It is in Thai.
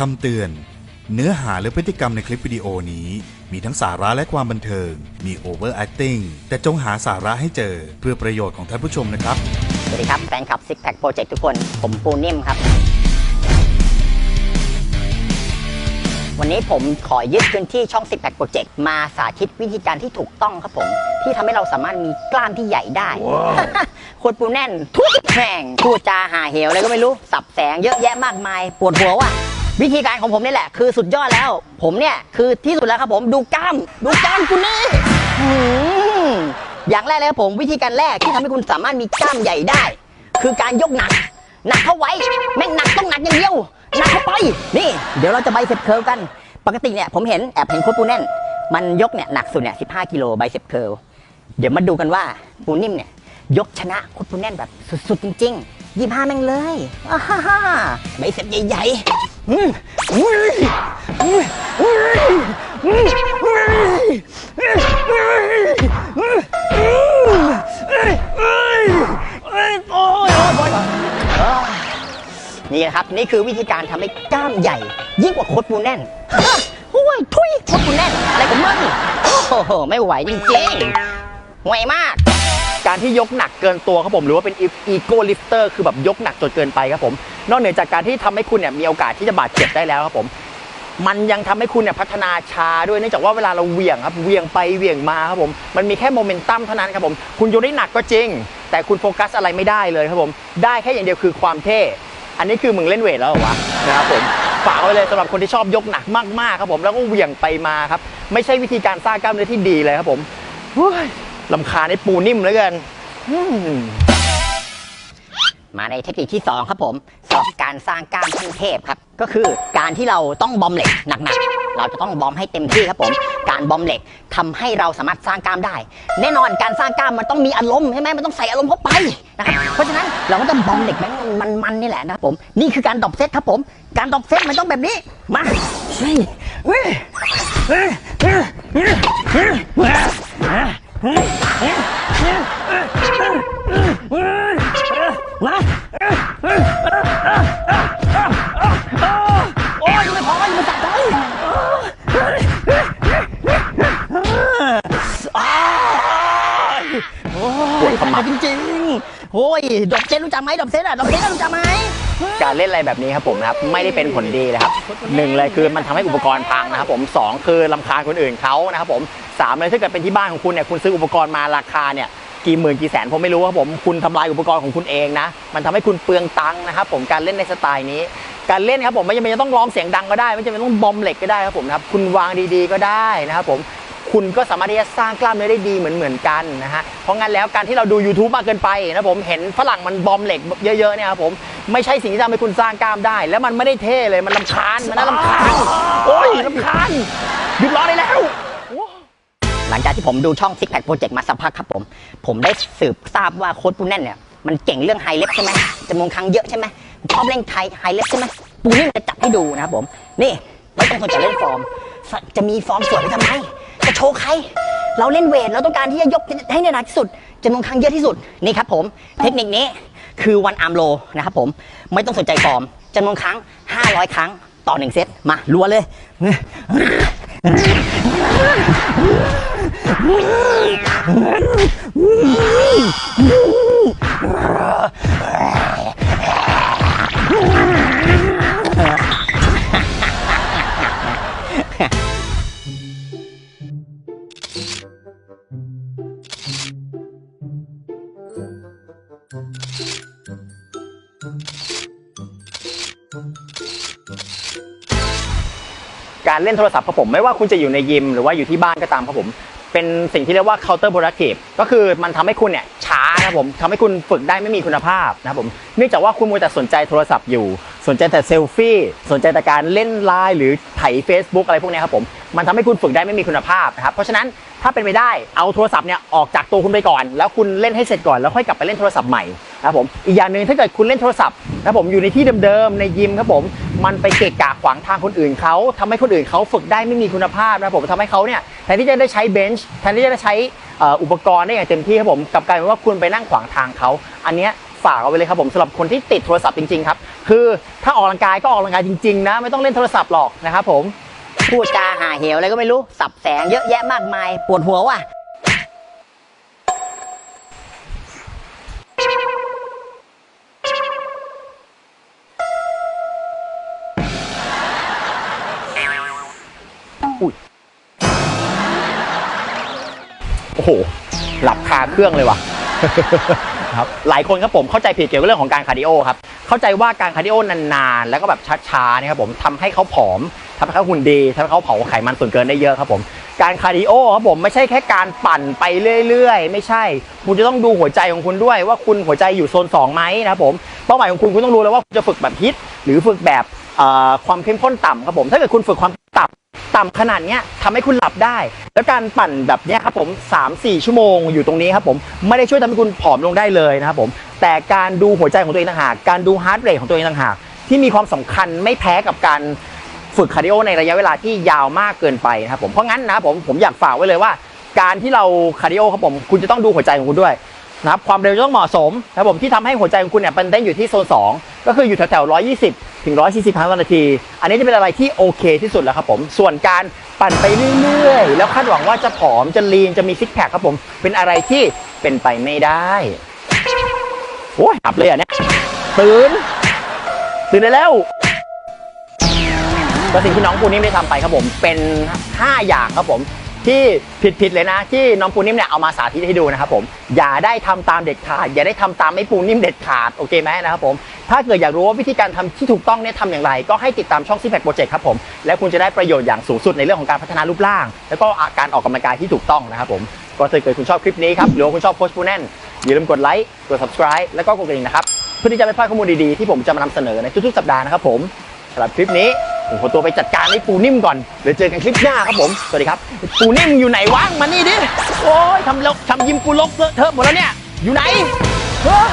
คำเตือน เนื้อหาและพฤติกรรมในคลิปวิดีโอนี้ มีทั้งสาระและความบันเทิง มีโอเวอร์แอคติ้งแต่จงหาสาระให้เจอเพื่อประโยชน์ของท่านผู้ชมนะครับ สวัสดีครับแฟนคลับซิกแพคโปรเจกต์ทุกคน ผมปูนิ่มครับ วันนี้ผมขอยึดพื้นที่ช่องซิกแพคโปรเจกต์มาสาธิตวิธีการที่ถูกต้องครับผม ที่ทำให้เราสามารถมีกล้ามที่ใหญ่ได้ โคตรปูแน่นทุกแห่งพูดจาหาเหวอะไรก็ไม่รู้สับแสงเยอะแยะมากมาย ปวดหัวว่ะ วิธีการของผมนี่แหละ คือสุดยอดแล้ว ผมเนี่ยคือที่สุดแล้วครับผมดูกล้ามดูกล้ามกูนี่หืมอย่างแรกเลยครับผมวิธีการแรกที่ทำให้คุณสามารถมีกล้ามใหญ่ได้ คือการยกหนัก หนักเข้าไว้แม่งหนักต้องหนักอย่างเดียวหนักเข้าไปนี่ เดี๋ยวเราจะไบเซ็ปเคิร์ลกัน ปกติเนี่ยผมเห็นแอบเห็นโค้ชปูแน่น มันยกเนี่ยหนักสุดเนี่ย15กิโลไบเซ็ปเคิร์ลเดี๋ยวมาดูกันว่าปูนิ่มเนี่ยยกชนะโค้ชปูแน่นแบบสุดๆจริง ๆ ยี่ห้าแม่งเลยอ่าฮ่าฮ่าไบเซ็ปใหญ่ๆอืมอืมอืมอืมอืมอืมโอ้ยโอ้ยโอ้ยนี่นะครับนี่คือวิธีการทำให้กล้ามใหญ่ ยิ่งกว่าโคตรปูแน่นฮะโอ้ยทุยโคตรปูแน่นอะไรของมึงโอ้โหไม่ไหวจริงๆห่วยมาก การที่ยกหนักเกินตัวครับผมหรือว่าเป็นอีโก้ลิฟเตอร์คือแบบยกหนักจนเกินไปครับผม นอกเหนือจากการที่ทำให้คุณเนี่ยมีโอกาสที่จะบาดเจ็บได้แล้วครับผม มันยังทำให้คุณเนี่ยพัฒนาช้าด้วยเนื่องจากว่าเวลาเราเหวี่ยงครับเหวี่ยงไปเหวี่ยงมาครับผมมันมีแค่โมเมนตัมเท่านั้นครับผมคุณยกได้หนักก็จริง แต่คุณโฟกัสอะไรไม่ได้เลยครับผม ได้แค่อย่างเดียวคือความเท่อันนี้คือมึงเล่นเวทแล้วเหรอวะนะครับผมฝากไว้เลยสำหรับคนที่ชอบยกหนักมากๆครับผมแล้วก็เหวี่ยงไปมาครับ ไม่ใช่วิธีการสร้างกล้ามเนื้อที่ดีเลยครับผม ลำคาญไอ้ปูนิ่มเหลือเกินมาในเทคนิคที่ 2 ครับผมสำหรับการสร้างกล้ามขั้นเทพครับ ก็คือการที่เราต้องบอมเหล็กหนักๆ เราจะต้องบอมให้เต็มที่ครับผม การบอมเหล็กทำให้เราสามารถสร้างกล้ามได้ แน่นอนการสร้างกล้ามมันต้องมีอารมณ์ใช่ไหมมันต้องใส่อารมณ์เข้าไปนะครับเพราะฉะนั้นเราก็ต้องบอมเหล็กแม่งมันๆนี่แหละนะครับผม นี่คือการดอปเซตครับผม การดอปเซตมันต้องแบบนี้ มาเฮ้ยเฮ้ยเฮ้ยเฮ้ย เฮ้ยเฮ้ยเฮ้ยเฮ้ยเฮ้ยเฮ้ยเฮ้ยมาโอ้ยยังไม่พอยังไม่ตัดเลยโอ้ยขมับจริงๆโอ้ยดอกเซนรู้จักไหมดอกเซนอะดอกเซนรู้จักไหม การเล่นอะไรแบบนี้ครับผมนะครับไม่ได้เป็นผลดีนะครับหนึ่งเลยคือมันทำให้อุปกรณ์พังนะครับผมสองคือลำคาญคนอื่นเขานะครับผมสามเลยถ้าเกิดเป็นที่บ้านของคุณเนี่ยคุณซื้ออุปกรณ์มาราคาเนี่ยกี่หมื่นกี่แสนผมไม่รู้ครับผมคุณทำลายอุปกรณ์ของคุณเองนะ มันทำให้คุณเปลืองตังค์นะครับผมการเล่นในสไตล์นี้ การเล่นครับผมไม่จำเป็นต้องร้องเสียงดังก็ได้ ไม่จำเป็นต้องบอมเหล็กก็ได้ครับผมนะครับคุณวางดีๆก็ได้นะครับผมคุณก็สามารถที่จะสร้างกล้ามเนื้อได้ดีเหมือนเหมือนๆกันนะฮะเพราะงั้นแล้วการที่เราดู YouTube มากเกินไปนะผมเห็นฝรั่งมันบอมเหล็กเยอะๆเนี่ยครับผม ไม่ใช่สิ่งที่ทำให้คุณสร้างกล้ามได้ แล้วมันไม่ได้เท่เลยมันลำคาญมันน่าลำคาญโอ้ยลำคาญหยุดร้องได้แล้ว หลังจากที่ผมดูช่อง Six Pack Project มาสักพักครับผม ผมได้สืบทราบว่าโค้ชปูแน่นเนี่ย มันเก่งเรื่องไฮเล็บใช่ไหมจำนวนครั้งเยอะใช่ไหมชอบเล่นไฮไฮเล็บใช่ไหมปูนิ่มจะจับให้ดูนะครับผม นี่ไม่ต้องสนใจเล่นฟอร์ม จะมีฟอร์มสวยไปทำไม จะโชว์ใคร เราเล่นเวทเราต้องการที่จะยกให้ได้หนักที่สุดจำนวนครั้งเยอะที่สุด นี่ครับผม เทคนิคนี้ คือวันอาร์มโลนะครับผมไม่ต้องสนใจฟอร์มจำนวนครั้ง 500 ครั้งต่อหนึ่งเซตมารัวเลยก เล่นโทรศัพท์ครับผมไม่ว่าคุณจะอยู่ในยิมหรือว่าอยู่ที่บ้านก็ตามครับผม เป็นสิ่งที่เรียกว่า counter productive ก็คือมันทำให้คุณเนี่ยช้านะครับผมทำให้คุณฝึกได้ไม่มีคุณภาพนะครับผมเนื่องจากว่าคุณมัวแต่สนใจโทรศัพท์อยู่ สนใจแต่เซลฟี่สนใจแต่การเล่นไลน์หรือไถ Facebook อะไรพวกนี้ครับผมมันทำให้คุณฝึกได้ไม่มีคุณภาพนะครับเพราะฉะนั้นถ้าเป็นไปได้เอาโทรศัพท์เนี่ยออกจากตัวคุณไปก่อน แล้วคุณเล่นให้เสร็จก่อนแล้วค่อยกลับไปเล่นโทรศัพท์ใหม่ นะครับผมอีกอย่างหนึ่งถ้าเกิดคุณเล่นโทรศัพท์นะครับผมอยู่ในที่เดิมๆในยิมครับผมมันไปเกะกะขวางทางคนอื่นเขาทำให้คนอื่นเขาฝึกได้ไม่มีคุณภาพนะครับผมทำให้เขาเนี่ยแทนที่จะได้ใช้เบนช์แทนที่จะได้ใช้อุปกรณ์ได้อย่างเต็มที่ครับผมกลับกลายเป็นว่าคุณไปนั่งขวางทางเขาอันเนี้ยฝากเอาไว้เลยครับผมสำหรับคนที่ติดโทรศัพท์จริงๆครับคือถ้าออกกำลังกายก็ออกกำลังกายจริงๆนะไม่ต้องเล่นโทรศัพท์หรอกนะครับผมพูดจาหาเหวอะไรก็ไม่รู้สับแสงเยอะแยะมากมายปวดหัวว่ะ อ้โห หลับคาเครื่องเลยว่ะครับหลายคนครับผมเข้าใจผิดเกี่ยวกับเรื่องของการคาร์ดิโอครับเข้าใจว่าการคาร์ดิโอนานๆแล้วก็แบบช้าๆเนี่ยครับผมทำให้เขาผอมทำให้เขาหุ่นดีทำให้เขาเผาไขมันส่วนเกินได้เยอะครับผมการคาร์ดิโอครับผมไม่ใช่แค่การปั่นไปเรื่อย ๆ ไม่ใช่ คุณจะต้องดูหัวใจของคุณด้วย ว่าคุณหัวใจอยู่โซน2ไหมนะครับผมเป้าหมายของคุณคุณต้องรู้แล้วว่าคุณจะฝึกแบบฮิตหรือฝึกแบบเอ่อความเข้มข้นต่ำครับผมถ้าเกิดคุณฝึกความ ต่ำขนาดเนี้ยทำให้คุณหลับได้ แล้วการปั่นแบบเนี้ยครับผม 3-4 ชั่วโมงอยู่ตรงนี้ครับผมไม่ได้ช่วยทำให้คุณผอมลงได้เลยนะครับผมแต่การดูหัวใจของตัวเองต่างหากการดูฮาร์ดเรทของตัวเองต่างหากที่มีความสำคัญไม่แพ้กับการฝึกคาร์ดิโอในระยะเวลาที่ยาวมากเกินไปนะครับผมเพราะงั้นนะผมผมอยากฝากไว้เลยว่า การที่เราคาร์ดิโอครับผมคุณจะต้องดูหัวใจของคุณด้วยนะครับความเร็วจะต้องเหมาะสมนะครับผมที่ทำให้หัวใจของคุณเนี่ยมันเต้นอยู่ที่โซน 2 ก็คืออยู่แถวๆ120 ถึง 140ครั้งต่อนาที อันนี้จะเป็นอะไรที่โอเคที่สุดแล้วครับผม ส่วนการปั่นไปเรื่อยๆ แล้วคาดหวังว่าจะผอมจะลีนจะมีซิกแพคครับผม เป็นอะไรที่เป็นไปไม่ได้ โอ้ยหับเลยอะเนี่ยตื่น ตื่นได้แล้วก็สิ่งที่น้องปูนิ่มได้ทำไปครับผมเป็น 5 อย่างครับผม ที่ผิดๆเลยนะ ที่น้องปูนิ่มเนี่ยเอามาสาธิตให้ดูนะครับผมอย่าได้ทำตามเด็ดขาด อย่าได้ทำตามไม่ปูนิ่มเด็ดขาดโอเคไหมนะครับผมถ้าเกิดอยากรู้ว่าวิธีการทำที่ถูกต้องเนี่ยทำอย่างไร ก็ให้ติดตามช่องซิแพคโปรเจกต์ครับผมแล้วคุณจะได้ประโยชน์อย่างสูงสุดในเรื่องของการพัฒนารูปร่าง แล้วก็การออกกำลังกายที่ถูกต้องนะครับผมก็ถ้าเกิดคุณชอบคลิปนี้ครับหรือว่าคุณชอบโค้ชปูแน่นอย่าลืมกดไลค์กด subscribe แล้วก็กดกระดิ่งนะครับเพื่อที่จะไม่พลาดข้อมูลดีๆที่ผมจะมานำเสนอในทุกๆสัปดาห์นะครับผมสำหรับคลิปนี้ ผมขอตัวไปจัดการให้ปูนิ่มก่อนเดี๋ยวเจอกันคลิปหน้าครับผม สวัสดีครับ ปูนิ่มอยู่ไหนวะมานี่ดิ โอ้ยทำลกทำยิมกูลกเลอะเทอะหมดแล้วเนี่ย อยู่ไหนเฮ้อ